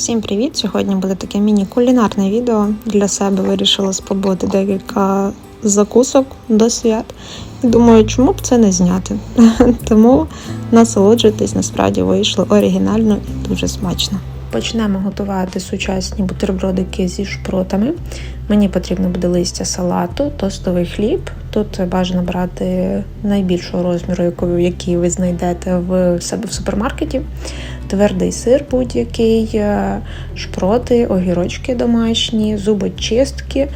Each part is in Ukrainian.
Всім привіт! Сьогодні буде таке міні-кулінарне відео. Для себе вирішила спробувати декілька закусок до свят. І думаю, чому б це не зняти. Тому насолоджуйтесь, насправді вийшло оригінально і дуже смачно. Почнемо готувати сучасні бутербродики зі шпротами. Мені потрібно буде листя салату, тостовий хліб. Тут бажано брати найбільшого розміру, який ви знайдете в себе в супермаркеті. Твердий сир будь-який, е, шпроти, огірочки домашні, зубочистки.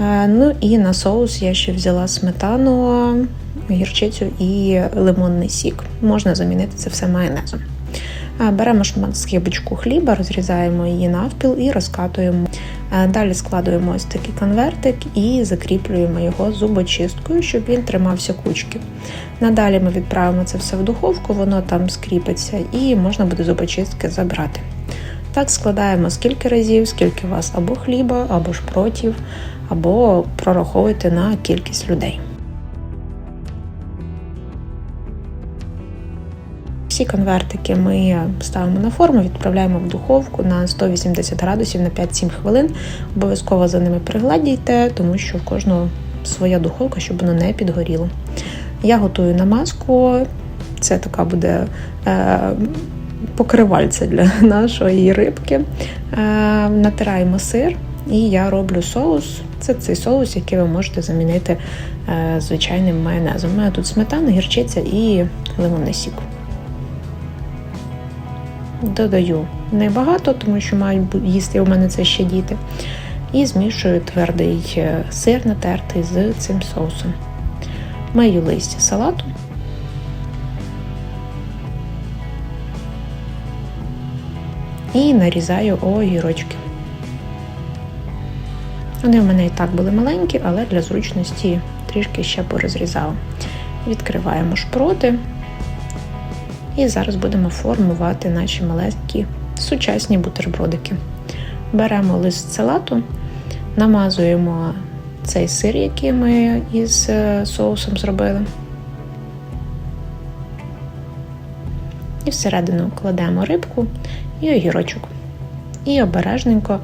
Е, ну і на соус я ще взяла сметану, гірчицю і лимонний сік. Можна замінити це все майонезом. Беремо скибочку хліба, розрізаємо її навпіл і розкатуємо. Далі складуємо ось такий конвертик і закріплюємо його зубочисткою, щоб він тримався кучки. Надалі ми відправимо це все в духовку, воно там скріпиться і можна буде зубочистки забрати. Так складаємо скільки разів, скільки у вас або хліба, або шпротів, або прораховуйте на кількість людей. Всі конвертики ми ставимо на форму, відправляємо в духовку на 180 градусів на 5-7 хвилин. Обов'язково за ними пригладійте, тому що в кожного своя духовка, щоб воно не підгоріло. Я готую намазку, це така буде е, покривальця для нашої рибки. Е, Натираємо сир, і я роблю соус. Це цей соус, який ви можете замінити е, звичайним майонезом. У мене тут сметана, гірчиця і лимонний сік. Додаю небагато, тому що мають їсти у мене це ще діти. І змішую твердий е, сир натертий з цим соусом. Мию листя салату. І нарізаю огірочки. Вони в мене і так були маленькі, але для зручності трішки ще порозрізала. Відкриваємо шпроти. І зараз будемо формувати наші маленькі сучасні бутербродики. Беремо лист салату, намазуємо цей сир, який ми із е, соусом зробили. І всередину кладемо рибку і огірочок. І обережненько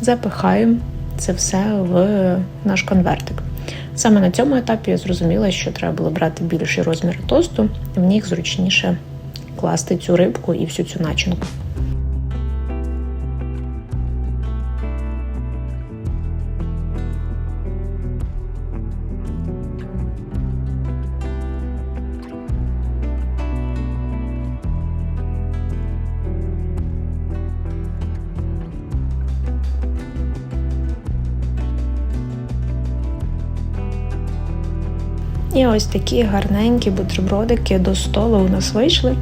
запихаємо це все в наш конвертик. Саме на цьому етапі я зрозуміла, що треба було брати більший розмір тосту, в них зручніше класти цю рибку і всю цю начинку. І ось такі гарненькі бутербродики до столу у нас вийшли.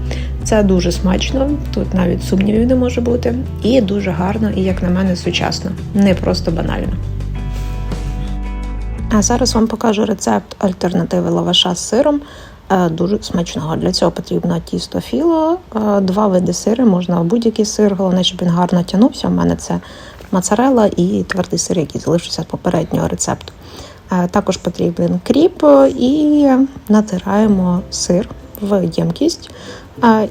Це дуже смачно, тут навіть сумнівів не може бути. І дуже гарно, і, як на мене, сучасно, не просто банально. А зараз вам покажу рецепт альтернативи лаваша з сиром. Е, дуже смачного. Для цього потрібно тісто філо, е, два види сири, можна будь-який сир, головне, щоб він гарно тягнувся. У мене це моцарелла і твердий сир, який залишився з попереднього рецепту. Е, також потрібен кріп і натираємо сир в ємкість.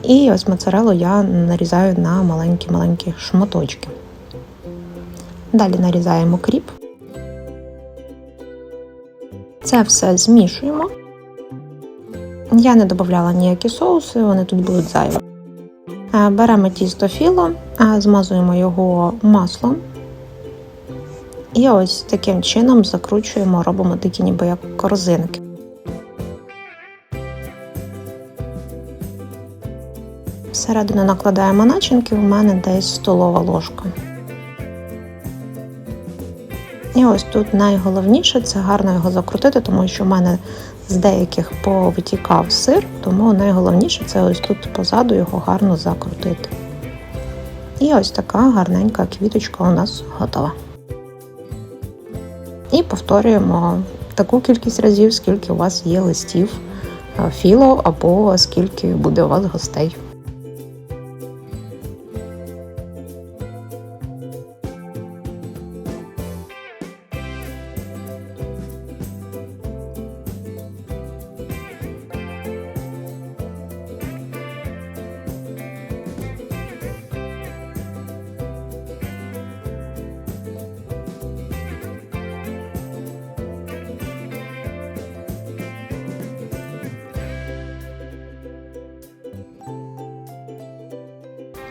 І ось моцарелу я нарізаю на маленькі-маленькі шматочки. Далі нарізаємо кріп. Це все змішуємо. Я не додавала ніякі соуси, вони тут будуть зайві. Е, беремо тісто філо, е, змазуємо його маслом. І ось таким чином закручуємо, робимо такі ніби як корзинки. Всередину накладаємо начинки, у мене десь столова ложка. І ось тут найголовніше це гарно його закрутити, тому що в мене з деяких повитікав сир, тому найголовніше це ось тут позаду його гарно закрутити. І ось така гарненька квіточка у нас готова. І повторюємо таку кількість разів, скільки у вас є листів е, філо, або скільки буде у вас гостей.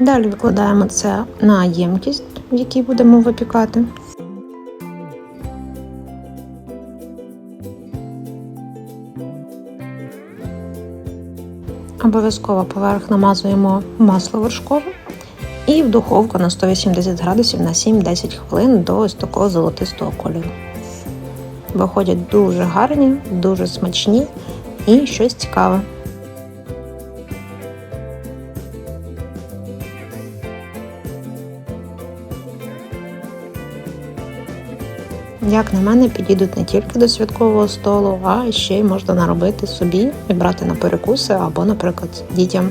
Далі викладаємо це на ємкість, в якій будемо випікати. Обов'язково поверх намазуємо масло вершкове і в духовку на 180 градусів на 7-10 хвилин до ось такого золотистого кольору. Виходять дуже гарні, дуже смачні і щось цікаве. Як на мене, підійдуть не тільки до святкового столу, а ще й можна наробити собі і брати на перекуси або, наприклад, дітям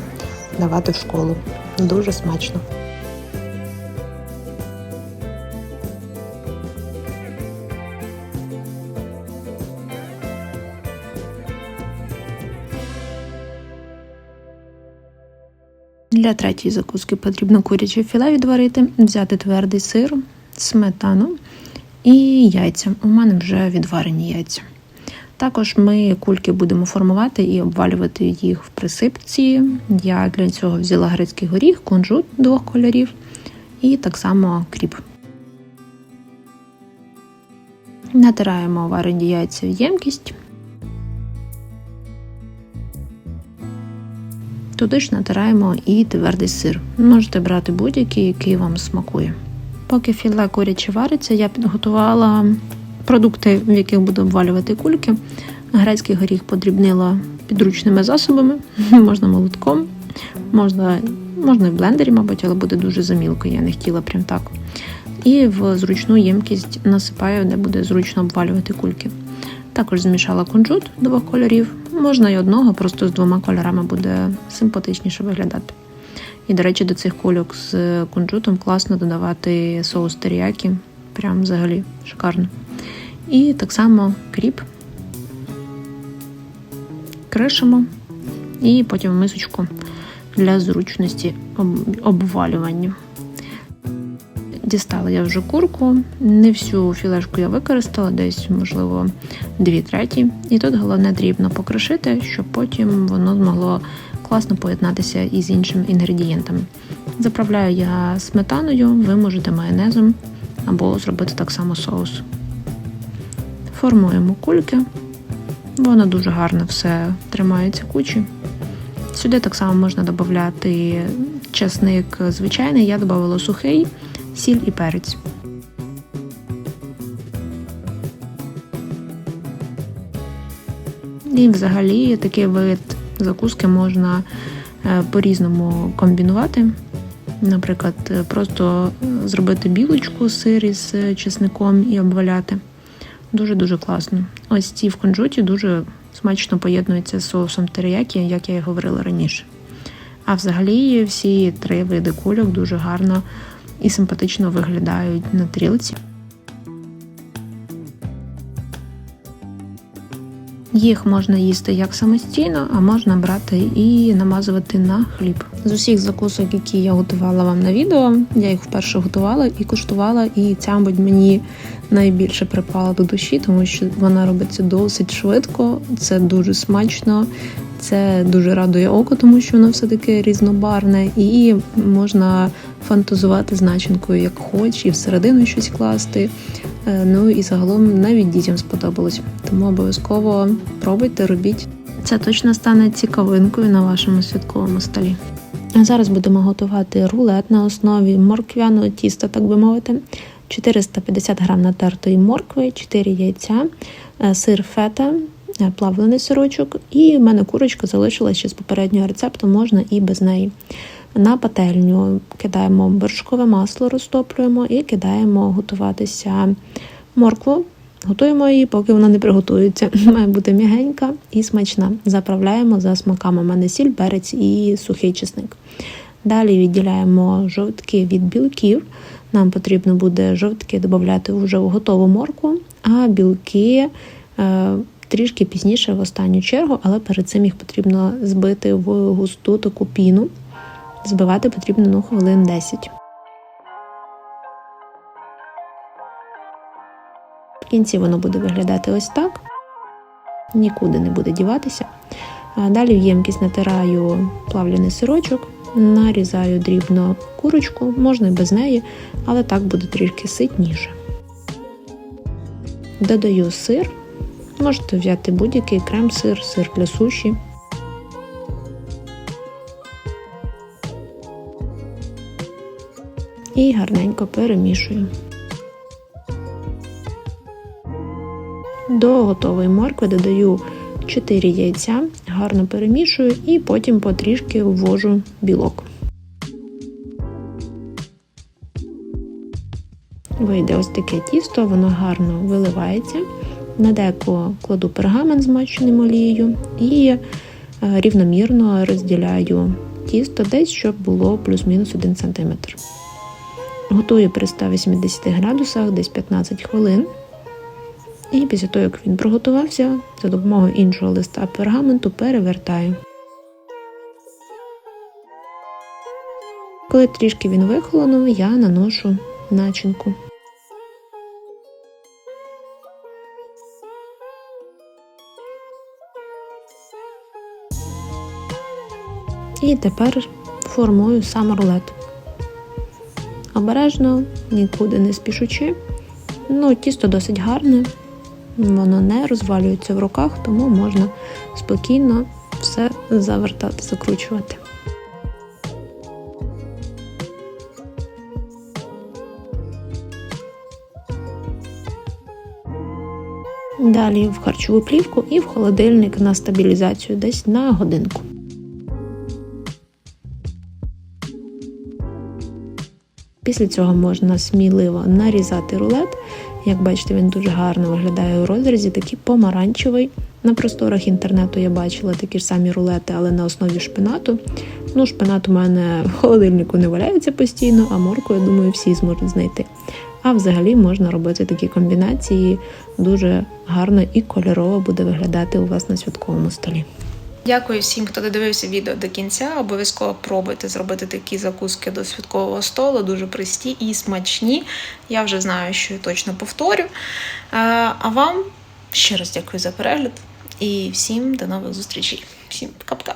давати в школу. Дуже смачно. Для третьої закуски потрібно куряче філе відварити, взяти твердий сир, сметану і яйця. У мене вже відварені яйця. Також ми кульки будемо формувати і обвалювати їх в присипці. Я для цього взяла грецький горіх, кунжут двох кольорів і так само кріп. Натираємо варені яйця в ємкість. Туди ж натираємо і твердий сир. Можете брати будь-який, який вам смакує. Поки філе куряче вариться, я підготувала продукти, в яких буду обвалювати кульки. Грецький горіх подрібнила підручними засобами, можна молотком, можна можна і в блендері, мабуть, але буде дуже замілко, я не хотіла прям так. І в зручну ємкість насипаю, де буде зручно обвалювати кульки. Також змішала кунжут двох кольорів, можна і одного, просто з двома кольорами буде симпатичніше виглядати. І, до речі, до цих кульок з кунжутом класно додавати соус теріякі. Прям взагалі шикарно. І так само кріп. Кришимо і потім мисочку для зручності обвалювання. Дістала я вже курку, не всю філешку я використала, десь, можливо, дві треті. І тут головне дрібно покришити, щоб потім воно змогло класно поєднатися із іншими інгредієнтами. Заправляю я сметаною, ви можете майонезом або зробити так само соус. Формуємо кульки, воно дуже гарно все тримається кучі. Сюди так само можна додати часник звичайний, я додавала сухий, сіль і перець. І взагалі такий вид закуски можна е, по-різному комбінувати. Наприклад, е, просто е, зробити білочку сир із чесником і обваляти. Дуже-дуже класно. Ось ці в кунжуті дуже смачно поєднуються з соусом териякі, як я і говорила раніше. А взагалі всі три види кульок дуже гарно і симпатично виглядають на трілці. Їх можна їсти як самостійно, а можна брати і намазувати на хліб. З усіх закусок, які я готувала вам на відео, я їх вперше готувала і куштувала, і ця, мабуть, мені найбільше припала до душі, тому що вона робиться досить швидко, це дуже смачно, це дуже радує око, тому що воно все таки різнобарне, і можна фантазувати з як хоч, і всередину щось класти. Е, ну і загалом навіть дітям сподобалось. Тому обов'язково пробуйте, робіть. Це точно стане цікавинкою на вашому святковому столі. Зараз будемо готувати рулет на основі морквяного тіста, так би мовити. 450 грам натертої моркви, 4 яйця, е, сир фета, плавлений сирочок, і в мене курочка залишилася ще з попереднього рецепту, можна і без неї. На пательню кидаємо вершкове масло, розтоплюємо і кидаємо готуватися моркву. Готуємо її, поки вона не приготується. Має бути м'ягенька і смачна. Заправляємо за смаками У мене сіль, перець і сухий чесник. Далі відділяємо жовтки від білків. Нам потрібно буде жовтки додати вже в готову морку, а білки е, трішки пізніше в останню чергу, але перед цим їх потрібно збити в густу таку піну. Збивати потрібно ну, хвилин 10. В кінці воно буде виглядати ось так. Нікуди не буде діватися. Далі в ємкість натираю плавлений сирочок, нарізаю дрібно курочку, можна і без неї, але так буде трішки ситніше. Додаю сир. Можете взяти будь-який крем-сир, сир для суші. І гарненько перемішую. До готової моркви додаю 4 яйця, гарно перемішую і потім потрішки ввожу білок. Вийде ось таке тісто, воно гарно виливається. На деко кладу пергамент змащеним олією і е, рівномірно розділяю тісто десь, щоб було плюс-мінус 1 см. Готую при 180 градусах десь 15 хвилин. І після того, як він приготувався, за допомогою іншого листа пергаменту перевертаю. Коли трішки він вихолонув, я наношу начинку. І тепер формую сам рулет. Обережно, нікуди не спішучи. Ну, тісто досить гарне, воно не розвалюється в руках, тому можна спокійно все завертати, закручувати. Далі в харчову плівку і в холодильник на стабілізацію десь на годинку. Після цього можна сміливо нарізати рулет. Як бачите, він дуже гарно виглядає у розрізі, такий помаранчевий. На просторах інтернету я бачила такі ж самі рулети, але на основі шпинату. Ну, шпинат у мене в холодильнику не валяється постійно, а морку, я думаю, всі зможуть знайти. А взагалі можна робити такі комбінації, дуже гарно і кольорово буде виглядати у вас на святковому столі. Дякую всім, хто додивився відео до кінця. Обов'язково пробуйте зробити такі закуски до святкового столу, дуже прості і смачні. Я вже знаю, що я точно повторю. Е, А вам ще раз дякую за перегляд і всім до нових зустрічей. Всім пока-пока.